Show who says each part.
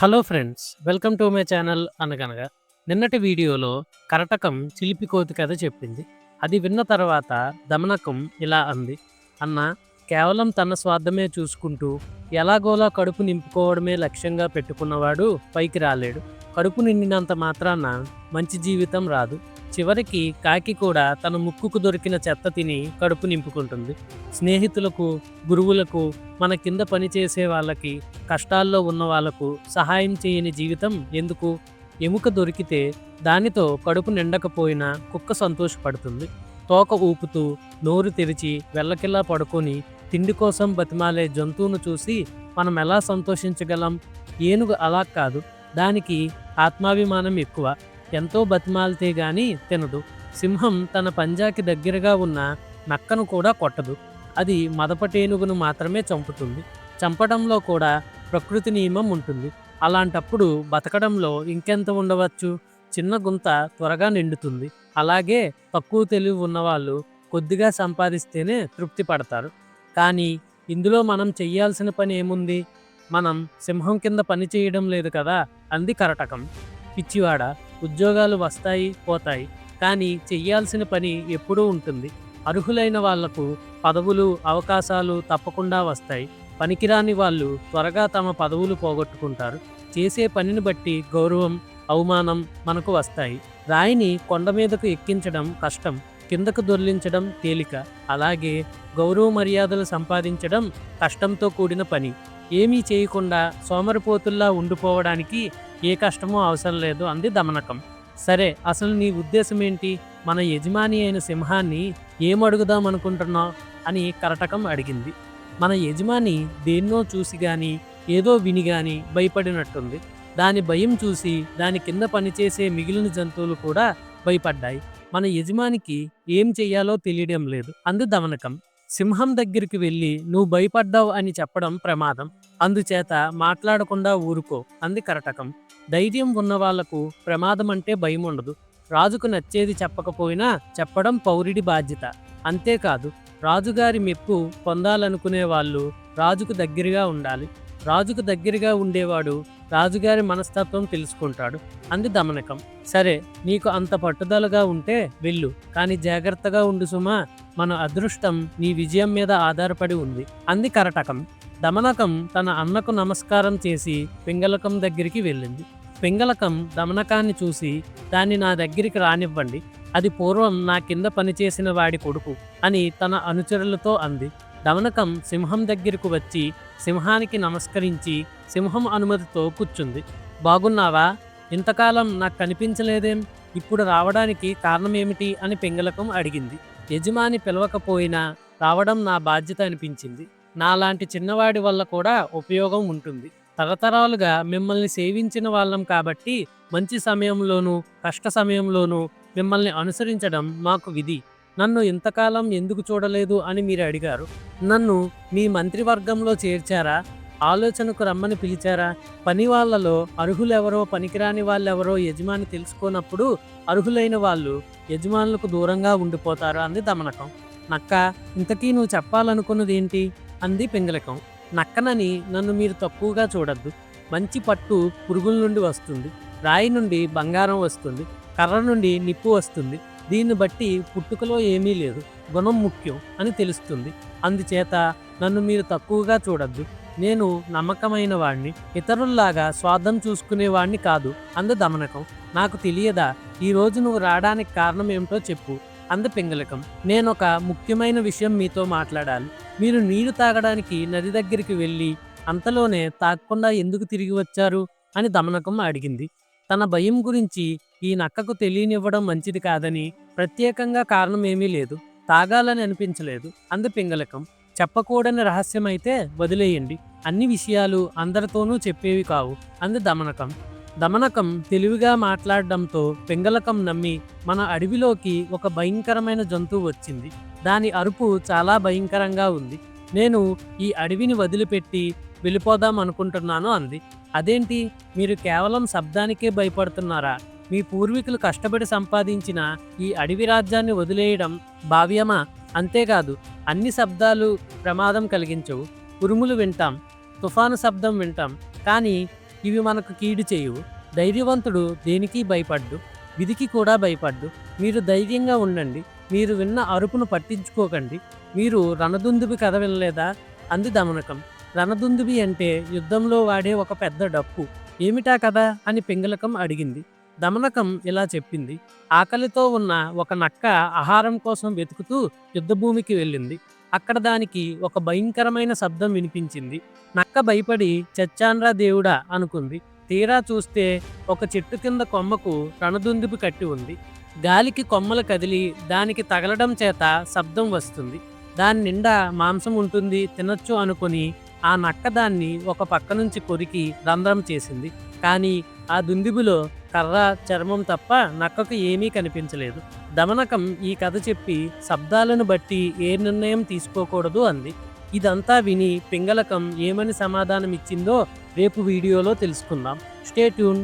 Speaker 1: Hello friends welcome to my channel అనగనగా. నిన్నటి వీడియోలో కరటకం చిలిపికోతి కథ చెప్పింది. అది విన్న తర్వాత దమనకం ఇలా అంది. అన్న కేవలం తన స్వార్థమే చూసుకుంటూ ఎలాగోలా కడుపు నింపుకోవడమే లక్ష్యంగా పెట్టుకున్నవాడు పైకి రాలేడు. కడుపు నిండినంత మాత్రాన మంచి జీవితం రాదు. చివరికి కాకి కూడా తన ముక్కుకు దొరికిన చెత్త తిని కడుపు నింపుకుంటుంది. స్నేహితులకు గురువులకు మన కింద పనిచేసే వాళ్ళకి కష్టాల్లో ఉన్న వాళ్ళకు సహాయం చేయని జీవితం ఎందుకు? ఎముక దొరికితే దానితో కడుపు నిండకపోయినా కుక్క సంతోషపడుతుంది. తోక ఊపుతూ నోరు తెరిచి వెళ్ళకిలా పడుకొని తిండి కోసం బతిమాలే జంతువును చూసి మనం ఎలా సంతోషించగలం? ఏనుగు అలా కాదు. దానికి ఆత్మాభిమానం ఎక్కువ. ఎంతో బతిమాలితే గాని తినదు. సింహం తన పంజాకి దగ్గరగా ఉన్న నక్కను కూడా కొట్టదు. అది మదపటేనుగును మాత్రమే చంపుతుంది. చంపడంలో కూడా ప్రకృతి నియమం ఉంటుంది. అలాంటప్పుడు బతకడంలో ఇంకెంత ఉండవచ్చు? చిన్న గుంత త్వరగా నిండుతుంది. అలాగే తక్కువ తెలివి ఉన్నవాళ్ళు కొద్దిగా సంపాదిస్తేనే తృప్తి పడతారు. కానీ ఇందులో మనం చెయ్యాల్సిన పని ఏముంది? మనం సింహం కింద పని చేయడం లేదు కదా? అంది కరటకం. పిచ్చివాడ ఉద్యోగాలు వస్తాయి పోతాయి. కానీ చెయ్యాల్సిన పని ఎప్పుడూ ఉంటుంది. అర్హులైన వాళ్ళకు పదవులు అవకాశాలు తప్పకుండా వస్తాయి. పనికిరాని వాళ్ళు త్వరగా తమ పదవులు పోగొట్టుకుంటారు. చేసే పనిని బట్టి గౌరవం అవమానం మనకు వస్తాయి. రాయిని కొండ మీదకు ఎక్కించడం కష్టం కిందకు దొర్లించడం తేలిక. అలాగే గౌరవ మర్యాదలు సంపాదించడం కష్టంతో కూడిన పని. ఏమీ చేయకుండా సోమరిపోతుల్లా ఉండిపోవడానికి ఏ కష్టమో అవసరం లేదు అంది దమనకం. సరే అసలు నీ ఉద్దేశం ఏంటి మన యజమాని అయిన సింహాన్ని ఏమడుగుదాం అనుకుంటున్నావు అని కరటకం అడిగింది. మన యజమాని దేన్నో చూసి గాని ఏదో విని గాని భయపడినట్టుంది. దాని భయం చూసి దాని కింద పనిచేసే మిగిలిన జంతువులు కూడా భయపడ్డాయి. మన యజమానికి ఏం చెయ్యాలో తెలియడం లేదు అంది దమనకం. సింహం దగ్గరికి వెళ్ళి నువ్వు భయపడ్డావు అని చెప్పడం ప్రమాదం. అందుచేత మాట్లాడకుండా ఊరుకో అంది కరటకం. ధైర్యం ఉన్న వాళ్ళకు ప్రమాదం అంటే భయం ఉండదు రాజుకు నచ్చేది చెప్పకపోయినా చెప్పడం పౌరుడి బాధ్యత. అంతేకాదు రాజుగారి మెప్పు పొందాలనుకునే వాళ్ళు రాజుకు దగ్గరగా ఉండాలి. రాజుకు దగ్గరగా ఉండేవాడు రాజుగారి మనస్తత్వం తెలుసుకుంటాడు. అంది దమనకం. సరే నీకు అంత పట్టుదలగా ఉంటే వెళ్ళు. కానీ జాగ్రత్తగా ఉండు సుమా మన అదృష్టం నీ విజయం మీద ఆధారపడి ఉంది. అంది కరటకం. దమనకం తన అన్నకు నమస్కారం చేసి పింగళకం దగ్గరికి వెళ్ళింది. పింగళకం దమనకాన్ని చూసి దాన్ని నా దగ్గరికి రానివ్వండి. అది పూర్వం నా కింద పనిచేసిన వాడి కొడుకు అని తన అనుచరులతో అంది. దమనకం సింహం దగ్గరకు వచ్చి సింహానికి నమస్కరించి సింహం అనుమతితో కూర్చుంది. బాగున్నావా? ఇంతకాలం నాకు కనిపించలేదేం? ఇప్పుడు రావడానికి కారణమేమిటి? అని పింగళకం అడిగింది. యజమాని పిలవకపోయినా రావడం నా బాధ్యత అనిపించింది. నాలాంటి చిన్నవాడి వల్ల కూడా ఉపయోగం ఉంటుంది. తరతరాలుగా మిమ్మల్ని సేవించిన వాళ్ళం కాబట్టి మంచి సమయంలోనూ కష్ట సమయంలోనూ మిమ్మల్ని అనుసరించడం మాకు విధి. నన్ను ఇంతకాలం ఎందుకు చూడలేదు అని మీరు అడిగారు. నన్ను మీ మంత్రివర్గంలో చేర్చారా? ఆలోచనకు రమ్మని పిలిచారా? పని వాళ్ళలో అర్హులెవరో పనికిరాని వాళ్ళెవరో యజమాని తెలుసుకున్నప్పుడు అర్హులైన వాళ్ళు యజమానులకు దూరంగా ఉండిపోతారు అంది దమనకం. నక్క ఇంతకీ నువ్వు చెప్పాలనుకున్నది ఏంటి? అంది పింగళకం. నక్కనని నన్ను మీరు తక్కువగా చూడద్దు. మంచి పట్టు పురుగుల నుండి వస్తుంది. రాయి నుండి బంగారం వస్తుంది. కర్ర నుండి నిప్పు వస్తుంది. దీన్ని బట్టి పుట్టుకలో ఏమీ లేదు. గుణం ముఖ్యం అని తెలుస్తుంది. అందుచేత నన్ను మీరు తక్కువగా చూడద్దు. నేను నమ్మకమైన వాణ్ణి ఇతరుల్లాగా స్వార్థం చూసుకునేవాణ్ణి కాదు. అందు దమనకం. నాకు తెలియదా ఈ రోజు నువ్వు రావడానికి కారణం ఏమిటో చెప్పు అంద పింగళకం. నేనొక ముఖ్యమైన విషయం మీతో మాట్లాడాలి. మీరు నీరు తాగడానికి నది దగ్గరికి వెళ్ళి అంతలోనే తాగకుండా ఎందుకు తిరిగి వచ్చారు? అని దమనకం అడిగింది. తన భయం గురించి ఈ నక్కకు తెలియనివ్వడం మంచిది కాదని ప్రత్యేకంగా కారణం ఏమీ లేదు. తాగాలని అనిపించలేదు. అంది పింగళకం. చెప్పకూడని రహస్యమైతే వదిలేయండి. అన్ని విషయాలు అందరితోనూ చెప్పేవి కావు. అంది దమనకం. దమనకం తెలివిగా మాట్లాడడంతో పింగళకం నమ్మి మన అడవిలోకి ఒక భయంకరమైన జంతువు వచ్చింది. దాని అరుపు చాలా భయంకరంగా ఉంది. నేను ఈ అడవిని వదిలిపెట్టి వెళ్ళిపోదాం అనుకుంటున్నాను అంది. అదేంటి? మీరు కేవలం శబ్దానికే భయపడుతున్నారా? మీ పూర్వీకులు కష్టపడి సంపాదించిన ఈ అడవి రాజ్యాన్ని వదిలేయడం భావ్యమా? అంతేకాదు అన్ని శబ్దాలు ప్రమాదం కలిగించవు. ఉరుములు వింటాం తుఫాను శబ్దం వింటాం. కానీ ఇవి మనకు కీడు చేయవు. ధైర్యవంతుడు దేనికి భయపడ్డు విధికి కూడా భయపడ్డు. మీరు ధైర్యంగా ఉండండి. మీరు విన్న అరుపును పట్టించుకోకండి. మీరు రణదుందుబి కథ వినలేదా? అంది దమనకం. రణదుందుబి అంటే యుద్ధంలో వాడే ఒక పెద్ద డప్పు. ఏమిటా కదా అని పింగళకం అడిగింది. దమనకం ఇలా చెప్పింది. ఆకలితో ఉన్న ఒక నక్క ఆహారం కోసం వెతుకుతూ యుద్ధభూమికి వెళ్ళింది. అక్కడ దానికి ఒక భయంకరమైన శబ్దం వినిపించింది. నక్క భయపడి చచ్చాన్రా దేవుడా అనుకుంది. తీరా చూస్తే ఒక చెట్టు కింద కొమ్మకు రణదుందుపు కట్టి ఉంది. గాలికి కొమ్మలు కదిలి దానికి తగలడం చేత శబ్దం వస్తుంది. దాని నిండా మాంసం ఉంటుంది తినొచ్చు అనుకొని ఆ నక్క దాన్ని ఒక పక్క నుంచి కొరికి రంధ్రం చేసింది. కానీ ఆ దుందిబులో కర్ర చర్మం తప్ప నక్కకు ఏమీ కనిపించలేదు. దమనకం ఈ కథ చెప్పి శబ్దాలను బట్టి ఏ నిర్ణయం తీసుకోకూడదు అంది. ఇదంతా విని పింగళకం ఏమని సమాధానం ఇచ్చిందో రేపు వీడియోలో తెలుసుకుందాం. Stay tune